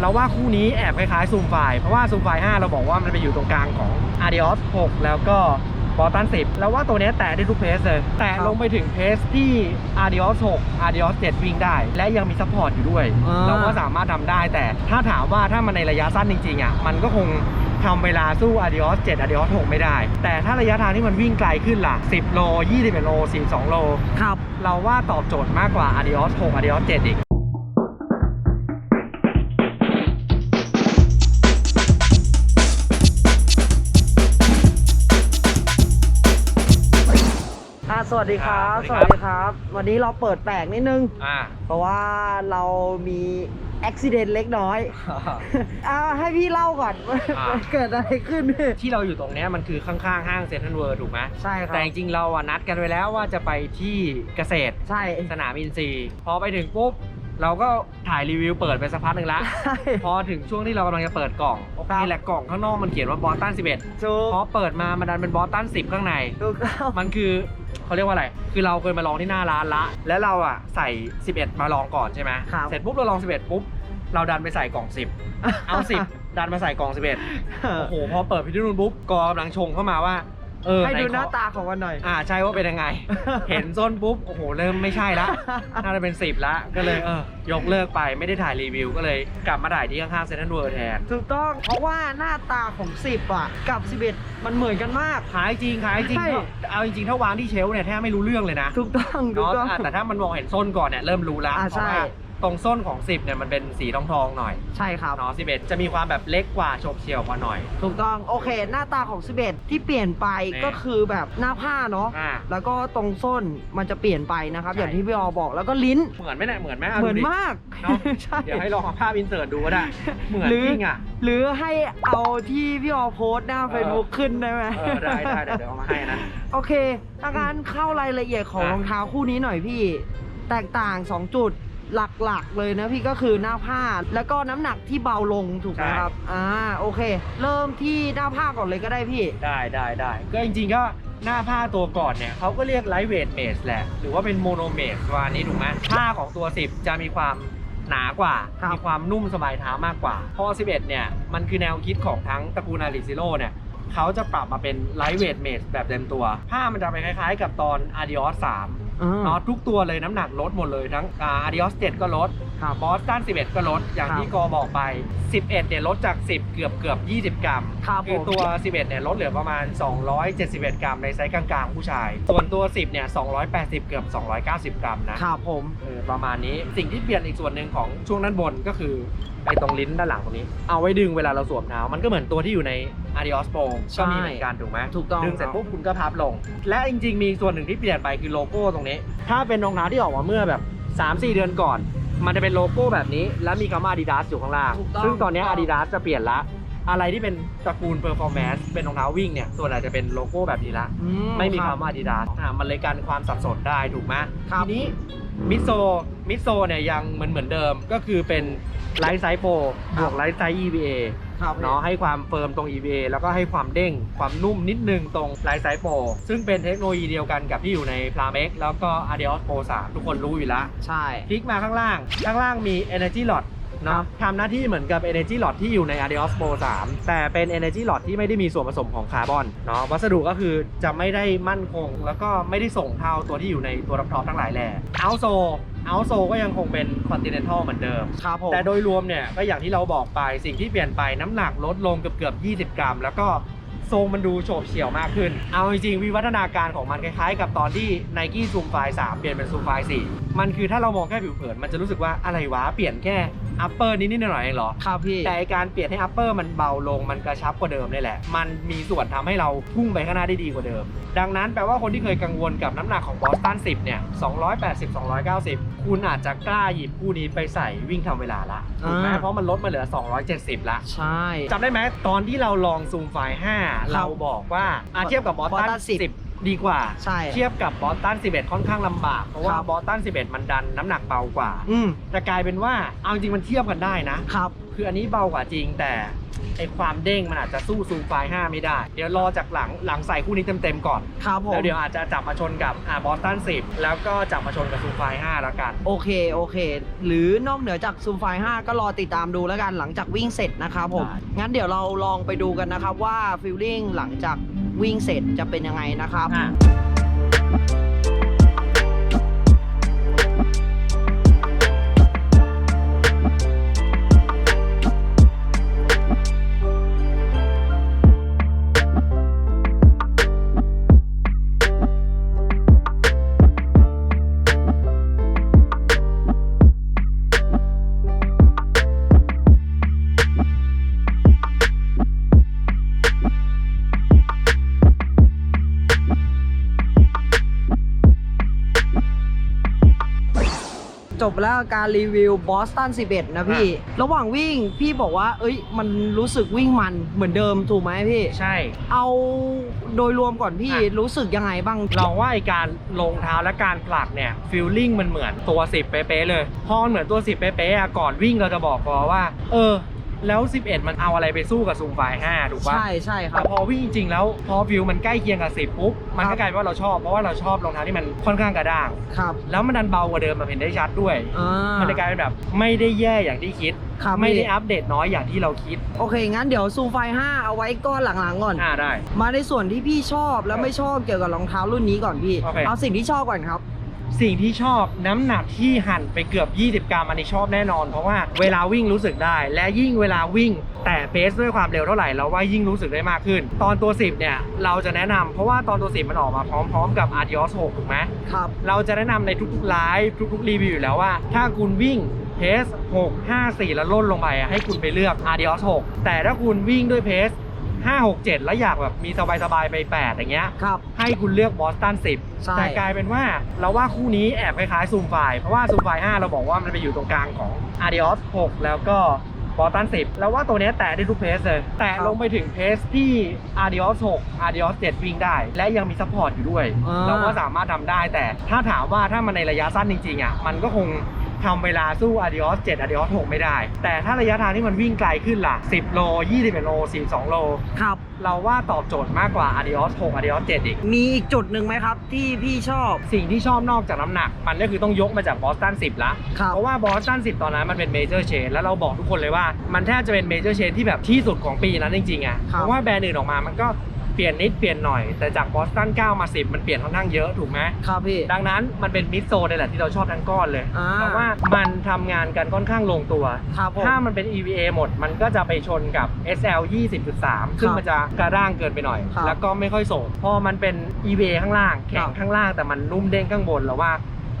เราว่าคู่นี้แอบคล้ายๆซูมไฟเพราะว่าซูมไฟ5เราบอกว่ามันไปอยู่ตรงกลางของ a d i o s 6 แล้วก็บอตัน10 แล้วว่าตัวเนี้ยแตะได้ทุกเพสเลย แตะลงไปถึงเพสที่ a d i o s 6 a d i o s 7 วิ่งได้ และยังมีซัพพอร์ตอยู่ด้วยอ่าเราก็สามารถทำได้แต่ถ้าถามว่าถ้ามันในระยะสั้นจริงๆอะมันก็คงทำเวลาสู้ a d i o s 7 a d i o s 6 ไม่ได้ แต่ถ้าระยะทางที่มันวิ่งไกลขึ้นล่ะ 10 โล 21 โล 42 โล ครับ เราว่าตอบโจทย์มากกว่า a d i o s 6 a d i o s 7 อีก สวัสดีครับครับสสวัวัสสดีดีคครัรับบวันนี้เราเปิดแปลกนิดนึง อ่า เพราะว่าเรามีอุบิเหตุเล็กน้อยอ่าให้พี่เล่าก่อนว่าอ่ามันเกิดอะไรขึ้นพี่ที่เราอยู่ตรงเนี้ยมันคือข้างๆห้างเซ็นทรัลเวิร์ถูกไหมใช่ครับ แต่จริงๆเราอะนัดกันไว้แล้วว่าจะไปที่เกษตร ใช่ สนามอินทรีย์พอไปถึงปุ๊บ เราก็ถ่ายรีวิวเปิดไปสักพักหนึ่งละ ใช่ พอถึงช่วงที่เรากำลังจะเปิดกล่องโอเคครับแหละกล่องข้างนอกมันเขียนว่าบอสตัน11ถูกพอเปิดมามันดันเป็นบอสตัน10 ข้างใน ถูกต้อง มันคือเขาเรียกว่าอะไร คือเราเคยมาลองที่หน้าร้านละ แล้วเราอะใส่ 11 มาลองก่อนใช่ไหมครับ เสร็จปุ๊บเราลอง 11 ปุ๊บ เราดันไปใส่กล่อง 10 เอา 10 ดันมาใส่กล่อง 11 โอ้โห พอเปิดพิธีนู่นปุ๊บกอกำลังชงเข้ามาว่า เออให้ดูขอหน้าตาของมันหน่อย อ่าใช่ว่าเป็นยังไง เห็นส้นปุ๊บโอ้โหเริ่มไม่ใช่ละน่าจะเป็น10ละก็เลยเออยกเลิกไปไม่ได้ถ่ายรีวิว ก็เลยกลับมาถ่ายที่ข้างๆเซนทรัลเวิร์แทนถูกต้องเพราะว่าหน้าตาของ 10 อะ กับ 11 มันเหมือนกันมาก ขายจริงขายจริงใช่เอาจริงๆถ้าวางที่เชลฟ์เนี่ยแทบไม่รู้เรื่องเลยนะถูกต้องถูกเนาะต้องอะแต่ถ้ามันมองเห็นส้นก่อนเนี่ยเริ่มรู้แล้วอ่าเพราะใช่ว่า ตรงส้นของ 10เนี่ยมันเป็นสีทองทองๆหน่อยใช่ครับ เนาะ11 จะมีความแบบเล็กกว่าโฉบเฉี่ยวกว่าหน่อย ถูกต้องโอเค หน้าตาของ 11 ที่เปลี่ยนไปแน่ ก็คือแบบหน้าผ้าเนาะอ่า แล้วก็ตรงส้นมันจะเปลี่ยนไปนะครับ ใช่ อย่างที่พี่ออบอกแล้วก็ลิ้นเหมือนไหมเนี่ยเหมือนไหมะเหมือนดูดิ มากเนาะใช่เดี๋ยวให้ลองเอาภาพอินเสิร์ตดูก็ได้ เหมือนหรือจริงอะ หรือให้เอาที่พี่ออโพสต์หน้าเออเฟซบุ๊กขึ้นได้ไหม เออได้ได้เดี๋ยวเดี๋ยวเอามาให้นะ โอเคถ้างั้นเข้ารายละเอียดของอะ รองเท้าคู่นี้หน่อยพี่ แตกต่าง 2 จุด หลักๆเลยนะพี่ก็คือหน้าผ้าแล้วก็น้ำหนักที่เบาลงถูกไหมครับอ่าโอเค เริ่มที่หน้าผ้าก่อนเลยก็ได้พี่ ได้ได้ได้ก็จริงๆก็หน้าผ้าตัวก่อนเนี่ยเขาก็เรียกไลท์เวทเมสแหละ หรือว่าเป็นโมโนเมสวานี้ถูกไหมผ้าของตัว 10 จะมีความหนากว่าครับมีความนุ่มสบายเท้ามากกว่าเพราะว่า11 เนี่ย มันคือแนวคิดของทั้งตระกูลอาริซิโ o เนี่ยเขาจะปรับมาเป็นไลท์เวทเมสแบบเต็มตัว ผ้ามันจะไปคล้ายๆ กับตอน Adios 3อ่า เนาะทุกตัวเลยน้ำหนักลดหมดเลยทั้งอ่า Adios 7ก็ลดครับบอสตัน11 ก็ลด อย่างครับที่กอบอกไป 11เนี่ยลดจาก 10 เกือบเกือบ20 กรัมครับคือผมตัว 11เนี่ยลดเหลือประมาณ 271 กรัมในไซส์กลางๆ ผู้ชาย ส่วนตัว 10เนี่ย280 เกือบ 290 กรัมนะครับผมเออประมาณนี้สิ่งที่เปลี่ยนอีกส่วนหนึ่งของช่วงด้านบนก็คือไอ้ตรงลิ้นด้านหลังตรงนี้ เอาไว้ดึงเวลาเราสวมเท้ามันก็เหมือนตัวที่อยู่ใน Adios Pro ใช่ก็มีเหมือนกันถูกไหมถูกต้องดึงเสร็จครับปุ๊บคุณก็พับลง และจริงๆ มีส่วนหนึ่งที่เปลี่ยนไปคือโลโก้ตรงนี้ ถ้าเป็นรองเท้าที่ออกมาเมื่อแบบ 3-4 เดือนก่อน มันจะเป็นโลโก้แบบนี้ แล้วมีคำว่า Adidas อยู่ข้างล่างถูกต้องซึ่งตอนนี้ถูกต้อง Adidas จะเปลี่ยนละอะไรที่เป็นตระกูล performance เป็นรองเท้าวิ่งเนี่ย ส่วนใหญ่จะเป็นโลโก้แบบนี้ละอืไม่มีรับคำว่า Adidas อะมันเลยกันความสับสนได้ถูกไหมครับทีนี้มิโซมิโซเนี่ยยังเหมือนเหมือนเดิมก็คือเป็นไลท์ไซส์โปรบวกไลท์ไซส์ EVA ครับเนาะให้ความเฟิร์มตรง EVA แล้วก็ให้ความเด้งความนุ่มนิดนึงตรงไลท์ไซส์โปรซึ่งเป็นเทคโนโลยีเดียวกันกับที่อยู่ใน p l a m e x แล้วก็ Adios Pro 3 ทุกคนรู้อยู่แล้วใช่คลิกมาข้างล่าง ข้างล่างมี Energy Lot ครัเนาะบทำหน้าที่เหมือนกับ Energy Lot ที่อยู่ใน Adios Pro 3 แต่เป็น Energy Lot ที่ไม่ได้มีส่วนผสมของคาร์บอนเนาะวัสดุก็คือจะไม่ได้มั่นคง แล้วก็ไม่ได้ส่งเท่าตัวที่อยู่ในตัวรับท็อปทั้งหลายแหล่เอาโซ เอาโซก็ยังคงเป็น Continental เหมือนเดิม ครับผม แต่โดยรวมเนี่ยก็อย่างที่เราบอกไปสิ่งที่เปลี่ยนไปน้ำหนักลดลงเกือบเกือบ20 กรัม แล้วก็ทรงมันดูโฉบเฉี่ยวมากขึ้น เอาจริงๆวิวัฒนาการของมันคล้ายๆ กับตอนที่ Nike Zoom Fly 3เปลี่ยนเป็น Zoom Fly 4มันคือถ้าเรามองแค่ผิวเผินมันจะรู้สึกว่าอะไรวะเปลี่ยนแค่ upper นิดๆหน่อยๆเองเหรอ ครับพี่ แต่ไอ้การเปลี่ยนให้ upper มันเบาลงมันกระชับกว่าเดิมนี่แหละ มันมีส่วนทำให้เราพุ่งไปข้างหน้าได้ดีกว่าเดิม ดังนั้นแปลว่าคนที่เคยกังวลกับน้ำหนักของบอสตัน10 เนี่ย 280 290 คุณอาจจะกล้าหยิบคู่นี้ไปใส่วิ่งทำเวลาละถูกไหมอ่า เพราะมันลดมาเหลือ 270 ละใช่ จำได้ไหมตอนที่เราลองซูมไฟล์5เราบอกว่าอะเทียบกับบอสตัน Boston 10 10 ดีกว่าใช่เทียบกับบอสตัน 11 ค่อนข้างลำบาก เพราะว่าครับ บอสตัน 11 มันดันน้ำหนักเบากว่า อืมจะกลายเป็นว่าเอาจริงมันเทียบกันได้นะ ครับ คคืออันนี้เบากว่าจริงแต่ไอความเด้งมันอาจจะสู้ซูมไฟ5ไม่ได้ เดี๋ยวรอจากหลังหลังใส่คู่นี้เต็มๆก่อนครับผมแล้วเดี๋ยวอาจจะจับมาชนกับอ่าบอสตัน10 แล้วก็จับมาชนกับซูมไฟ5แล้วกัน โอเคโอเค หรือนอกเหนือจากซูมไฟ5ก็รอติดตามดูแล้วกันหลังจากวิ่งเสร็จนะครับผมได้งั้นเดี๋ยวเราลองไปดูกันนะครับว่าฟิลลิ่งหลังจากวิ่งเสร็จจะเป็นยังไงนะครับ จบแล้วการรีวิวบอสตัน11 นะพี่ ระหว่างวิ่งพี่บอกว่า เอ้ย มันรู้สึกวิ่งมันเหมือนเดิมถูกไหมพี่ ใช่ เอาโดยรวมก่อนพี่อะรู้สึกยังไงบ้าง เราว่าไอการลงเท้าและการผลักเนี่ยฟีลลิ่งมันเหมือนตัว 10 เป๊ะๆเลย พอมันเหมือนตัว 10 เป๊ะๆอะก่อนวิ่งเราจะบอกพอว่า เออ แล้ว 11 มันเอาอะไรไปสู้กับซูมไฟ5ถูกปะใช่ใช่ครัแต่บพอวิ่งจริงๆแล้วพอฟิลมันใกล้เคียงกับ10ปุ๊บมันครัก็บกลายเป็นว่าเราชอบเพราะว่าเราชอบรองเท้าที่มันค่อนข้างกระด้าง ครับแล้วมันดันเบากว่าเดิมแบบเห็นได้ชัดด้วย อ่า มันเลยกลายเป็นแบบไม่ได้แย่อย่างที่คิด ครับไม่ได้พี่ อัปเดตน้อยอย่างที่เราคิดโอเค งั้นเดี๋ยวซูมไฟ5เอาไว้ก้อนหลังๆก่อน อ่าได้ มาในส่วนที่พี่ชอบและไม่ชอบเกี่ยวกับรองเท้ารุ่นนี้ก่อนพี่ โอเค เอาสิ่งที่ชอบก่อนครับ สิ่งที่ชอบน้ำหนักที่หั่นไปเกือบ 20 กรัมอันนี้ชอบแน่นอน เพราะว่าเวลาวิ่งรู้สึกได้ และยิ่งเวลาวิ่ง แต่เพสด้วยความเร็วเท่าไหร่เราว่ายิ่งรู้สึกได้มากขึ้น ตอนตัว 10 เนี่ย เราจะแนะนำเพราะว่าตอนตัว 10 มันออกมาพร้อมๆ กับ Adios 6ถูกไหมครับ เราจะแนะนำในทุกๆไลฟ์ทุกๆรีวิวอยู่แล้วว่า ถ้าคุณวิ่งเพส6 5 4 แล้วล่นลงไปอะให้คุณไปเลือก Adios 6แต่ถ้าคุณวิ่งด้วยเพส 5 6 7 แล้วอยากแบบมีสบายๆไป 8 อย่างเงี้ย ครับ ให้คุณเลือกบอสตันใช่10แต่กลายเป็นว่าเราว่าคู่นี้แอบคล้ายๆซูมไฟเพราะว่าซูมไฟ5เราบอกว่ามันไปอยู่ตรงกลางของ Adios 6แล้วก็บอสตัน10แล้วว่าตัวเนี้ยแตะได้ทุกเพสเลย แตะลงไปถึงเพสที่ Adios 6 Adios 7วิ่งได้ และยังมีซัพพอร์ตอยู่ด้วย อ่า เราก็สามารถทำได้แต่ถ้าถามว่าถ้ามันในระยะสั้นจริงๆอะมันก็คง ทำเวลาสู้ Adios 7 Adios 6 ไม่ได้ แต่ถ้าระยะทางที่มันวิ่งไกลขึ้นล่ะ 10 โล 21 โล 42 โล ครับ เราว่าตอบโจทย์มากกว่า Adios 6 Adios 7 อีก มีอีกจุดหนึ่งไหมครับ ที่พี่ชอบ สิ่งที่ชอบนอกจากน้ำหนัก มันก็คือต้องยกมาจากบอสตัน10 ละครับเพราะว่าบอสตัน10 ตอนนั้นมันเป็นเมเจอร์เชนแล้วเราบอกทุกคนเลยว่ามันแทบจะเป็นเมเจอร์เชนที่แบบที่สุดของปีนั้นจริงๆอะครับเพราะว่าแบรนด์อื่นออกมามันก็ เปลี่ยนนิดเปลี่ยนหน่อยแต่จากบอสตัน9มา 10 มันเปลี่ยนค่อนข้างเยอะถูกไหมครับพี่ ดังนั้นมันเป็นมิดโซนเลยแหละที่เราชอบทั้งก้อนเลยอ่า เพราะว่ามันทำงานกันค่อนข้างลงตัว ครับผม ถ้ามันเป็น EVA หมดมันก็จะไปชนกับ SL 20.3 ซึ่งมันจะกระด้างเกินไปหน่อย ครับแล้วก็ไม่ค่อยส่งพอมันเป็น EVA ข้างล่างแข็ครังบ ข้างล่างแต่มันนุ่มเด้งข้างบนแล้วว่า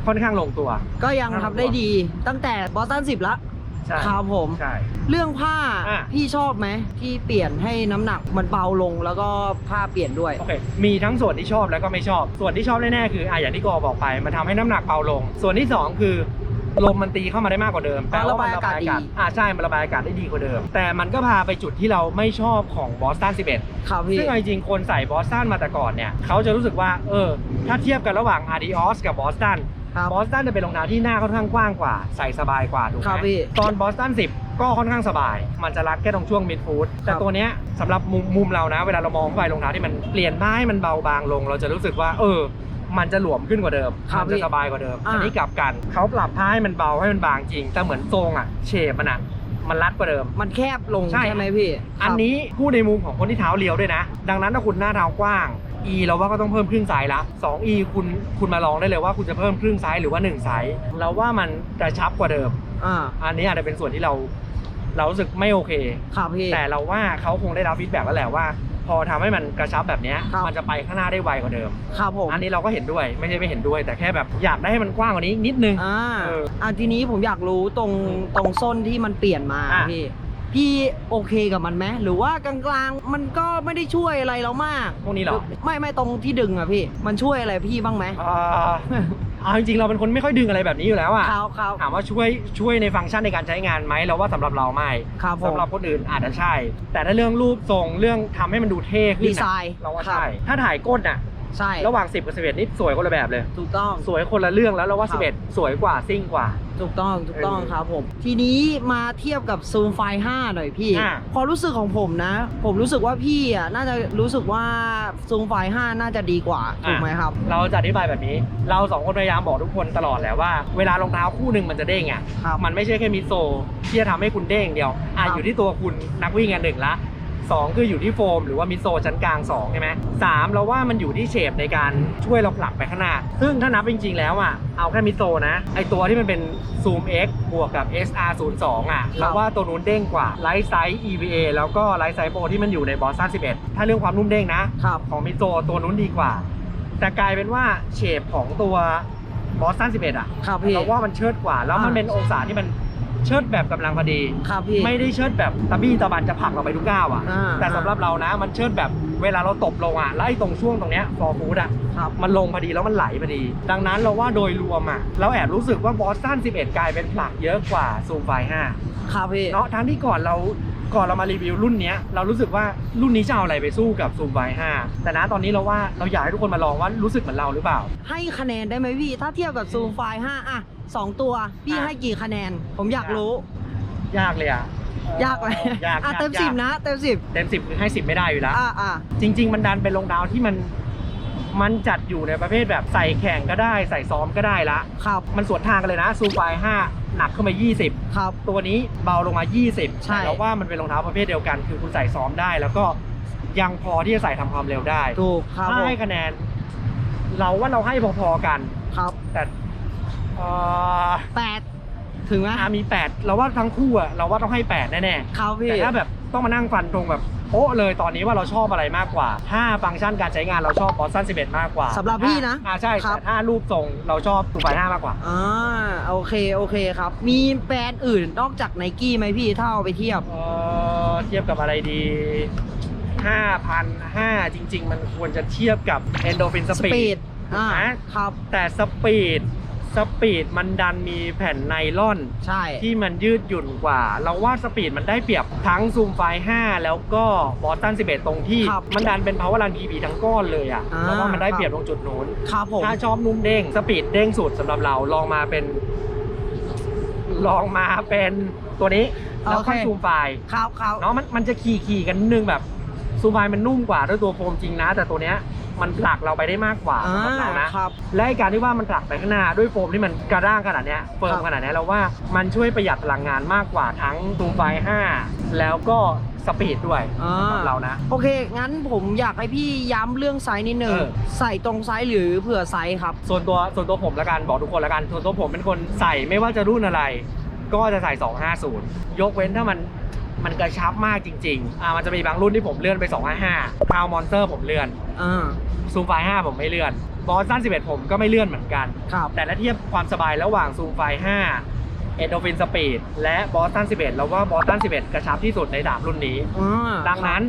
ค่อนข้างลงตัว ก็ยังทำได้ดีตั้งแต่บอสตัน10 ละ ใช่ครับผม ใช่ เรื่องผ้าอะ พี่ชอบไหมที่เปลี่ยนให้น้ำหนักมันเบาลงแล้วก็ผ้าเปลี่ยนด้วย โอเค มีทั้งส่วนที่ชอบแล้วก็ไม่ชอบ ส่วนที่ชอบแน่ๆคืออะอย่างที่กอบอกไป มันทำให้น้ำหนักเบาลง ส่วนที่สองคือลมมันตีเข้ามาได้มากกว่าเดิมอ๋อระบายอากาศดีอ่าใช่ มันระบายอากาศได้ดีกว่าเดิม แต่มันก็พาไปจุดที่เราไม่ชอบของบอสตัน11 ครับพี่ ซึ่งเอาจริงๆคนใส่บอสตันมาแต่ก่อนเนี่ย เขาจะรู้สึกว่า เออ ถ้าเทียบกันระหว่าง Adios กับบอสตัน ครับบอสตันจะเป็นรองเท้าที่หน้าค่อนข้างกว้างกว่า ใส่สบายกว่าถูกไหครับมพี่ตอนบอสตัน10 ก็ค่อนข้างสบาย มันจะรัดแค่ตรงช่วงมิดฟูดแต่ครับตัวเนี้ยสำหรับมุมมุมเรานะ เวลาเรามองไปรองเท้าที่มันเปลี่ยนผ้าให้มันเบาบางลง เราจะรู้สึกว่า เออ มันจะหลวมขึ้นกว่าเดิมครับมัจะสบายกว่าเดิมอ่า อันนี้กลับกันเขาปรับผ้าให้มันเบาให้มันบางจริง แต่เหมือนทรงอะเชฟมันอะมันรัดกว่าเดิม มันแคบลงใช่ ใช่ไหมพี่อันครับนี้พูดในมุมของคนที่เท้าเรียวด้วยนะ ดังนั้นถ้าคุณหน้าเท้ากว้าง E เราว่าก็ต้องเพิ่มครึ่งไซส์ละ 2E คุณคุณมาลองได้เลยว่าคุณจะเพิ่มครึ่งไซส์หรือว่า1ไซส์เราว่ามันกระชับกว่าเดิม อ่า อันนี้อาจจะเป็นส่วนที่เรา เรารู้สึกไม่โอเค ครับพี่ แต่เราว่าเขาคงได้รับฟีดแบ็กแล้วแหละว่า พอทำให้มันกระชับแบบเนี้ยครับ มันจะไปข้างหน้าได้ไวกว่าเดิม ครับผมอันนี้เราก็เห็นด้วยไม่ใช่ไม่เห็นด้วย แต่แค่แบบอยากได้ให้มันกว้างกว่านี้นิดนึง อ่าเอออ่าทีนี้ผมอยากรู้ตรงอืมตรงส้นที่มันเปลี่ยนมาอะ พี่ พี่โอเคกับมันไหมหรือว่ากลางๆ มันก็ไม่ได้ช่วยอะไรเรามากพวกนี้เหรอไม่ไม่ตรงที่ดึงอะพี่ มันช่วยอะไรพี่บ้างไหมอ่าเอาจริงๆเราเป็นคนไม่ค่อยดึงอะไรแบบนี้อยู่แล้วอะครับครับถามว่าช่วยช่วยในฟังก์ชันในการใช้งานไหมเราว่าสำหรับเราไม่ครับผมสำหรับคนอื่นอาจจะใช่ แต่ถ้าเรื่องรูปทรงเรื่องทำให้มันดูเท่ขึ้นดีน่ะไซน์เราว่าครับใช่ถ้าถ่ายก้นอะ ใช่ระหว่าง 10 กับ 11 นี่สวยคนละแบบเลย ถูกต้อง สวยคนละเรื่องแล้วเราว่าครับ11 สวยกว่าซิ่งกว่า ถูกต้องถูกต้องเออครับผม ทีนี้มาเทียบกับซูมไฟ5หน่อยพี่ อ่าพอรู้สึกของผมนะ ผมรู้สึกว่าพี่อะน่าจะรู้สึกว่าซูมไฟ5น่าจะดีกว่า ถูกไหมครับ เราจะอธิบายแบบนี้ เราสองคนพยายามบอกทุกคนตลอดแหละว่าเวลารองเท้าคู่หนึ่งมันจะเด้งอะครับมันไม่ใช่แค่มิดโซลที่จะทำให้คุณเด้งเดียวอะครับ อยู่ที่ตัวคุณนักวิ่งอันหนึ่งละ สองคืออยู่ที่โฟม หรือว่ามิดโซลชั้นกลางสองใช่ไหมสามเราว่ามันอยู่ที่เชฟในการช่วยเราผลักไปข้างหน้า ซึ่งถ้านับจริง ๆ แล้วอะเอาแค่มิดโซลนะ ไอตัวที่มันเป็น Zoom X บวกกับ SR 0 2 อะเราว่าตัวนู้นเด้งกว่าไลท์ไซส์ EVA แล้วก็ไลท์ไซส์โปรที่มันอยู่ในบอสตัน11 ถ้าเรื่องความนุ่มเด้งนะครับของมิโซตัวนู้นดีกว่า แต่กลายเป็นว่าเฉดของตัวบอสตัน11 อะครับพี่เราว่ามันเชิดกว่าแล้วมันอ่าเป็นองศาที่มัน เชิดแบบกำลังพอดี ครับพี่ ไม่ได้เชิดแบบตะบี้ตะบันจะผลักเราไปทุกก้าวอะ อ่าแต่สำหรับเรานะมันเชิดแบบเวลาเราตบลงอะแล้วไอ้ตรงช่วงตรงเนี้ยฟอร์ฟูดอะครับ มันลงพอดีแล้วมันไหลพอดี ดังนั้นเราว่าโดยรวมอะเราแอบรู้สึกว่าบอสตัน11 กลายเป็นผลักเยอะกว่าซูมไฟ5 ครับพี่ เนาะทั้งที่ก่อนเรา ก่อนเรามารีวิวรุ่นเนี้ยเรารู้สึกว่ารุ่นนี้จะเอาอะไรไปสู้กับซูมไฟ5แต่นะตอนนี้เราว่าเราอยากให้ทุกคนมาลองว่ารู้สึกเหมือนเราหรือเปล่า ให้คะแนนได้ไหมพี่ถ้าเทียบกับซูมไฟ5อะสองตัวพี่อะให้กี่คะแนน ผมอยากรู้ ยากเลยอะยากเลยยากอะยากเต็มยากสิบนะเต็มสิบเต็มสิบคือให้สิบไม่ได้อยู่แล้วอะอะจริง ๆ มันดันเป็นรองเท้าที่มันมันจัดอยู่ในประเภทแบบใส่แข่งก็ได้ใส่ซ้อมก็ได้ละครับมันสวนทางกันเลยนะซูมไฟ5 หนักขึ้นมา 20 ครับ ตัวนี้เบาลงมา 20ใช่ แต่เราว่ามันเป็นรองเท้าประเภทเดียวกัน คือคุณใส่ซ้อมได้ แล้วก็ยังพอที่จะใส่ทำความเร็วได้ถูกครับถ้าผมให้คะแนน เราว่าเราให้พอๆกัน ครับแต่เอ่อแปดถึงไหมอะมี 8 เราว่าทั้งคู่อะเราว่าต้องให้ 8 แน่ครับๆพี่แต่ถ้าแบบต้องมานั่งฟันตรงแบบ โป๊ะเลยตอนนี้ว่าเราชอบอะไรมากกว่าถ้าฟังก์ชันการใช้งานเราชอบบอสซัน11 มากกว่าสำหรับพี่นะอ่าใช่ครับ แต่ถ้ารูปทรงเราชอบตูไฟห้ามากกว่า อ่าโอเคโอเคครับ มีแบรนด์อื่นนอกจากไนกี้ไหมพี่ถ้าเอาไปเทียบ เอ่อเทียบกับอะไรดี5,500จริง ๆ มันควรจะเทียบกับ Endorphin สปี Speed ดอ่านะครับ แต่สปีด สปีดมันดันมีแผ่นไนล่อน ใช่ ที่มันยืดหยุ่นกว่า เราว่าสปีดมันได้เปรียบทั้งซูมไฟ5แล้วก็บอสตัน11 ตรงที่ ครับมันดันเป็น power run PB ทั้งก้อนเลยอะอ่าเราว่ามันได้เปรียบตรงจุดนู้น ครับผม ถ้าชอบนุ่มเด้งสปีดเด้งสุดสำหรับเราลองมาเป็น ลองมาเป็นตัวนี้ แล้วค่อยโอเค ซูมไฟล์ครับครับเนาะมันมันจะขี่ขี่กันนิดนึงแบบซูมไฟล์มันนุ่มกว่าด้วยตัวโฟมจริงนะ แต่ตัวเนี้ย มันผลักเราไปได้มากกว่าอ่าสำหรับเรานะ ครับ และไอ้การที่ว่ามันผลักไปข้างหน้าด้วยโฟมที่มันกระด้างขนาดเนี้ยเฟิร์ครัมบขนาดเนี้ยเราว่ามันช่วยประหยัดพลังงานมากกว่าทั้งซูมไฟล์5แล้วก็สปีดด้วยอ่า สำหรับเรานะ โอเค งั้นผมอยากให้พี่ย้ำเรื่องไซส์นิดนึงเออ ใส่ตรงไซส์หรือเผื่อไซส์ครับ ส่วนตัวส่วนตัวผมละกันบอกทุกคนละกันส่วนตัวผมเป็นคนใส่ไม่ว่าจะรุ่นอะไร ก็จะใส่ 250 ยกเว้นถ้ามัน มันกระชับมากจริงๆอ่ามันจะมีบางรุ่นที่ผมเลื่อนไป255คาวมอนเตอร์ผมเลื่อนอ่าซูมไฟ5ผมไม่เลื่อนบอสตัน11 ผมก็ไม่เลื่อนเหมือนกัน ครับ แต่ถ้าเทียบความสบายระหว่างซูมไฟ5เอ็นโดฟินสปีดและบอสตัน11เราว่าบอสตัน11 กระชับที่สุดในดาบรุ่นนี้อ่าดังนั้น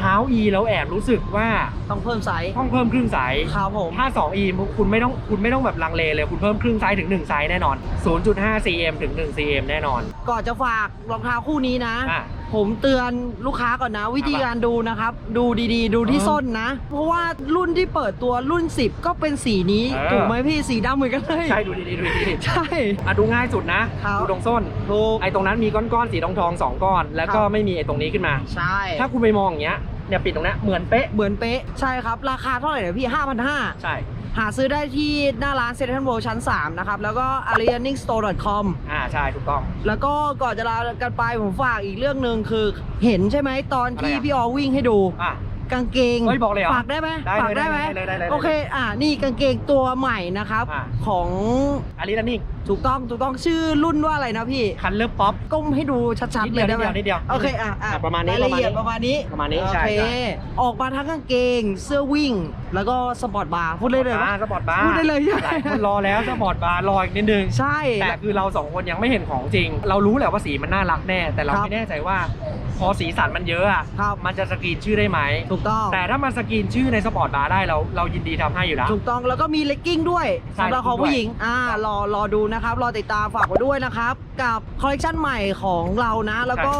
เท้า E เราแอบรู้สึกว่าต้องเพิ่มไซส์ต้องเพิ่มครึ่งสายครับผมถ้า 2E คุณไม่ต้องคุณไม่ต้องแบบลังเลเลยคุณเพิ่มครึ่งไซส์ถึง1ไซส์แน่นอน 0.5 cm ถึง 1 cm แน่นอน ก่อนจะฝากรองเท้าคู่นี้นะ อะ ผมเตือนลูกค้าก่อนนะ วิธีการดูนะครับ ดูดีๆ ดูที่เออส้นนะ เพราะว่ารุ่นที่เปิดตัวรุ่น 10 ก็เป็นสีนี้เออ ถูกไหมพี่สีดำเหมือนกันเลยใช่ดูดีๆดูดีใช่ ๆอะดูง่ายสุดนะครับ ดูตรงส้น ถูก ไอ้ตรงนั้นมีก้อนๆสีทองทองๆสองก้อน แล้วก็ครับ ไม่มีไอ้ตรงนี้ขึ้นมา ใช่ ถ้าคุณไปมองอย่างเงี้ย เนี่ยปิดตรงเนี้ยเหมือนเป๊ะ เหมือนเป๊ะ ใช่ครับ ราคาเท่าไหร่เนี่ยพี่5,500ใช่ หาซื้อได้ที่หน้าร้านเซ็นทรัลโวชั้น 3 นะครับ แล้วก็ arianingstore.com อ่าใช่ถูกต้อง แล้วก็ก่อนจะลากันไปผมฝากอีกเรื่องหนึ่งคือ เห็นใช่ไหมตอนที่อะไรอะพี่ออวิ่งให้ดู อะ กางเกงเฮ้ยบอกเลยเหรอฝากได้ไหมได้เลยฝากได้ไหมได้เลยได้เลยได้เลยโอเคอ่านี่กางเกงตัวใหม่นะครับ อะ ของอาริลานิ่งถูกต้องถูกต้องชื่อรุ่นว่าอะไรนะพี่ คันเลอร์ป๊อป ก้มให้ดูชัดนิดๆเดีเลยยวได้ไหมนิดเดียวนิดเดียวโอเคอะอะอะประมาณนี้ยละเอียดปประระมามาณณนี้นี้ประมาณนี้โอใช่เคใช่ ออกมาทั้งกางเกงเสื้อวิ่ง แล้วก็สปอร์ตบาร์พูดได้เลยบาปะร์สปอร์ตบาร์พูดได้เลยใช่ไหม หลายคนรอแล้วสปอร์ตบาร์รออีกนิดนึง ใช่ แต่คือเราสองคนยังไม่เห็นของจริง เรารู้แหละว่าสีมันน่ารักแน่ แต่เราครับไม่แน่ใจว่า พอสีสันมันเยอะอะครับมันจะสกรีนชื่อได้ไหมถูกต้อง แต่ถ้ามันสกรีนชื่อในสปอร์ตบาร์ได้เราเรายินดีทำให้อยู่แล้ว ถูกต้องแล้วก็มีเลกกิ้งด้วยใช่สำหรับของด้วยผู้หญิง อ่ารอรอดูนะครับ รอติดตามฝากไว้ด้วยนะครับ กับคอลเลกชันใหม่ของเรานะ แล้วก็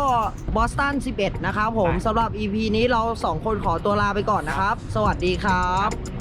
บอสตัน11 นะครับผมใช่ สำหรับ EP นี้เรา 2 คนขอตัวลาไปก่อนนะครับ สวัสดีครับ